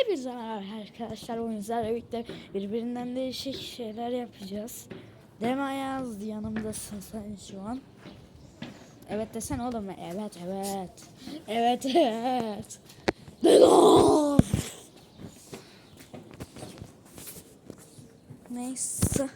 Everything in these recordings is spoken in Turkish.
Hepinize merhaba arkadaşlar. Oyuncularla birlikte birbirinden değişik şeyler yapacağız. Deme Ayaz yanımdasın sen şu an. Evet desene oğlum. Evet evet. Evet evet. Devam. Neyse.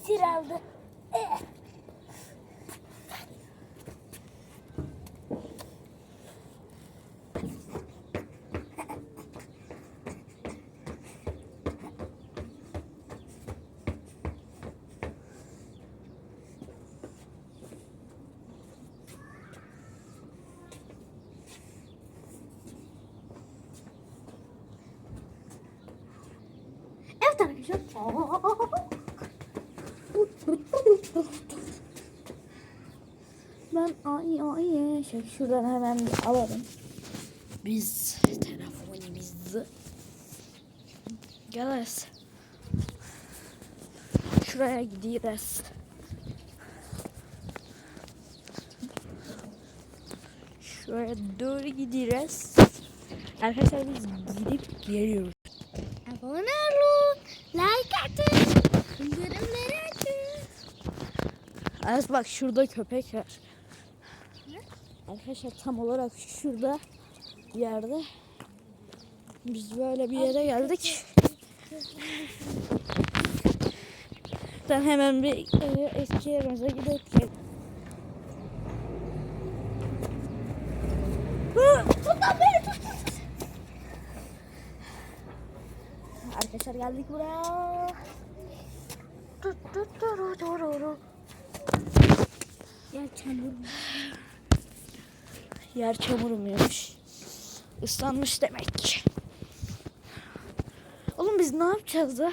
Esir aldı. Evet arkadaşlar. Ben ay ay şey şuradan hemen bir alalım. Biz telefonumuzu geliriz. Şuraya gidiyoruz. Şuraya doğru gidiyoruz. Arkadaşlar biz gidip geliyoruz. Abone olun. Like atın. Bildirimleri. Az bak şurada köpek var. Arkadaşlar tam olarak şurada bir yerde. Biz böyle bir yere geldik. Ben hemen bir e, eski yerimize tut. Arkadaşlar geldik buraya. Tut, tut, tut, tut, tut. Ya çamur. Yer çamurmuyormuş. Islanmış demek. Oğlum biz ne yapacağız da?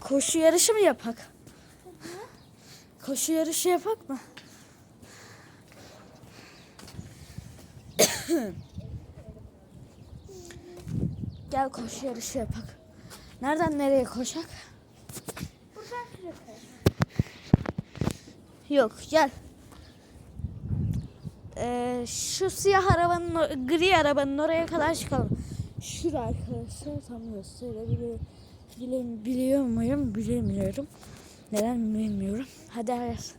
Koşu yarışı mı yapak? Koşu yarışı yapak mı? Gel koşu yarışı yapak. Nereden nereye koşak? Buradan şuraya. Yok gel. Ee, şu siyah arabanın, gri arabanın oraya kadar çıkalım. Şurada arkadaşlar tam gösterebiliyor bile- biliyor muyum bilemiyorum. Neden bilmiyorum. Hadi Ayaz.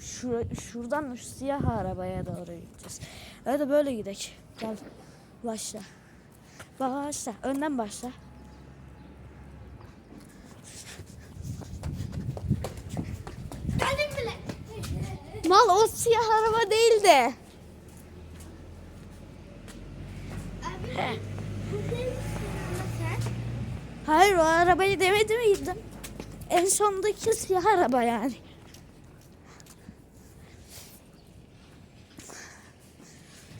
Şura, şuradan şu siyah arabaya doğru gideceğiz. Hadi böyle gidelim. Gel. Başla. Başla. Önden başla. Mal o siyah araba değil de. Abi. Hayır o arabayı demedi miydim? En sondaki siyah araba yani.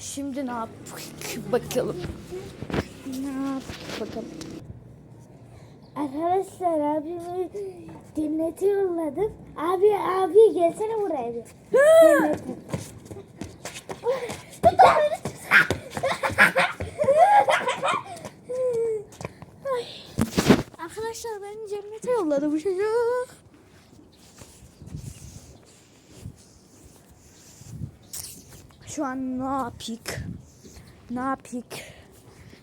Şimdi ne yaptık bakalım. Ne yaptık bakalım. Arkadaşlar abimi cennete yolladım. Abi abi gelsene buraya bir. Cennete. Arkadaşlar beni cennete yolladı bu çocuk. Şu an ne yapık? Ne yapık?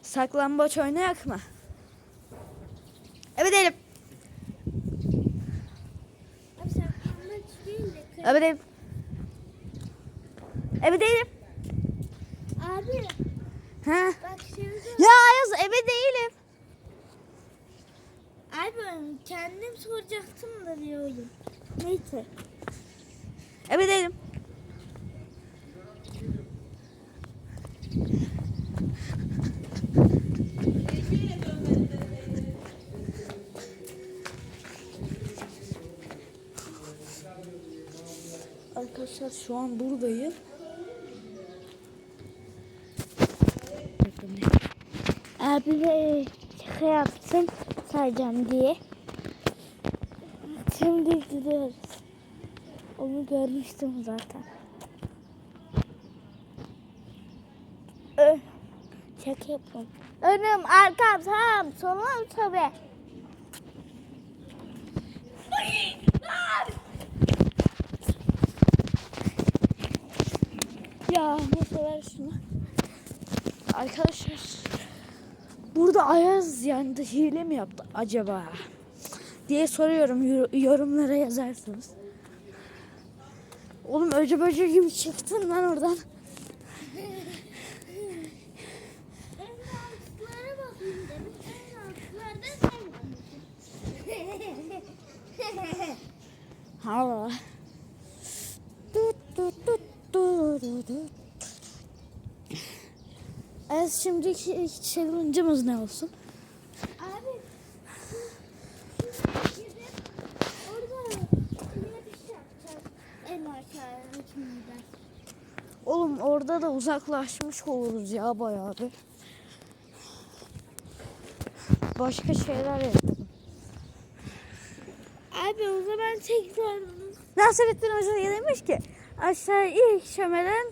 Saklambaç oynayak mı? Evet Elif. Abi sen anlat değil de. Evet Elif. Evet Elif. Abi Ha? bak şimdi. Ya Ayaz eve değilim. Abi kendim soracaktım da diyorum. Neyse. Eve arkadaşlar şu an buradayım. Abi de şaka yaptım sayacağım diye. Şimdi gidiyoruz. Onu görmüştüm zaten. Şaka yapalım. Önüm, arkam, sağım, solum, tabii. Ya neyse ver şunu. Arkadaşlar burada Ayaz yani da hile mi yaptı acaba? diye soruyorum yor- yorumlara yazarsınız. Oğlum öcü böcü gibi çıktın lan oradan. En altlara bakayım dedim. En altlarda sen Ha. Tut tut tut tut. Evet şimdiki challenge'ımız ne olsun? Abi. İkimizden. Oğlum orada da uzaklaşmış oluruz ya bayağı bir. Başka şeyler yapalım. Abi o zaman tekrar Nasrettin Hoca demiş ki aşağı ilk şömelen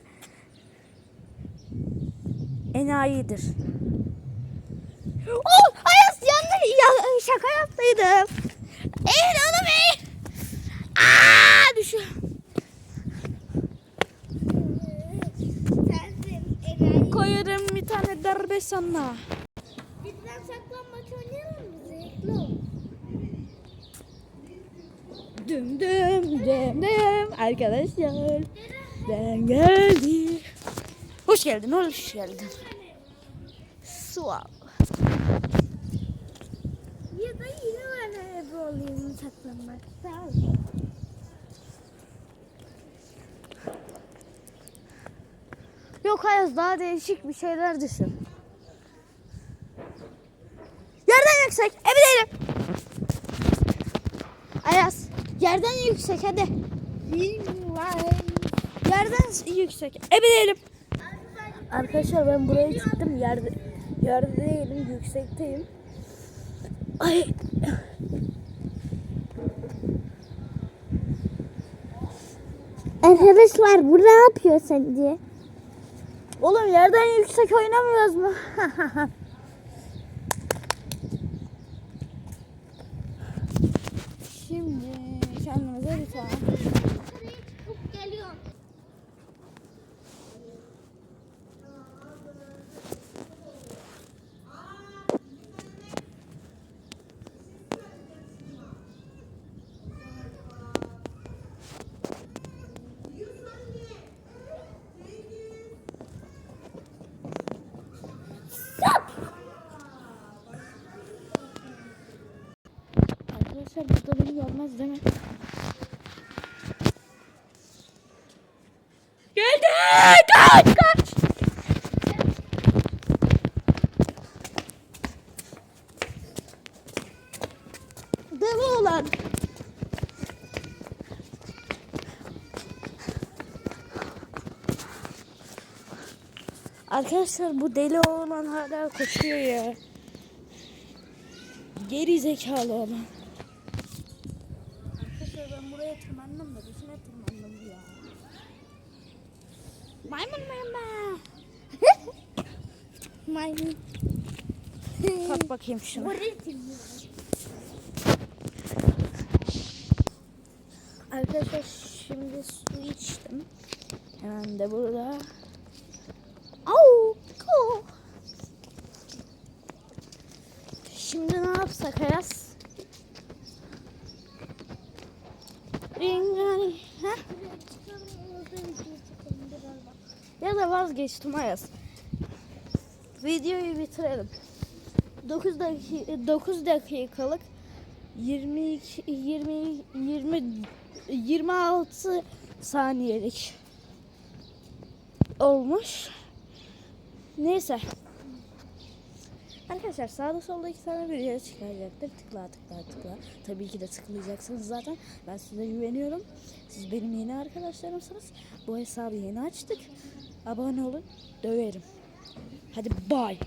enayidir. Oh Ayas yanlış ya, şaka yaptıydım. Eğil oğlum eğil. Aa düşüyor. Koyarım bir tane darbe sana. Düm düm düm düm arkadaşlar. Ben geldim. Hoş geldin, hoş geldin. Sual. Ya da yine bana ebe olayım saklanmak. Sağ ol. Yok Ayaz daha değişik bir şeyler düşün. Yerden yüksek, ev değilim. Ayaz, yerden yüksek hadi. Yerden yüksek, ev değilim. Arkadaşlar ben buraya çıktım, yerde, yerde değilim, yüksekteyim. Ay. Arkadaşlar bu ne yapıyor sence? Oğlum yerden yüksek oynamıyoruz mu? Şimdi kendimize bir tane. Arkadaşlar burada beni görmez değil mi? Kaç kaç! Deli olan. Arkadaşlar bu deli olan hala koşuyor ya. Geri zekalı olan. Arkadaşlar ben buraya tırmandım da dışına tırmandım. Maymun ben? Maymun. Bak bakayım. Buraya Arkadaşlar şimdi su içtim. Hemen de burada. Au! ko. Şimdi ne yapsak Ayaz? Ringani. Ha? Ya da vazgeçtim Ayaz. Videoyu bitirelim. 9 dakika 9 dakikalık 22 20 20 26 saniyelik olmuş. Neyse. Arkadaşlar sağda solda iki tane video çıkaracaktır. Tıkla tıkla tıkla. Tabii ki de tıklayacaksınız zaten. Ben size güveniyorum. Siz benim yeni arkadaşlarımsınız. Bu hesabı yeni açtık. Abone olun. Döverim. Hadi bye.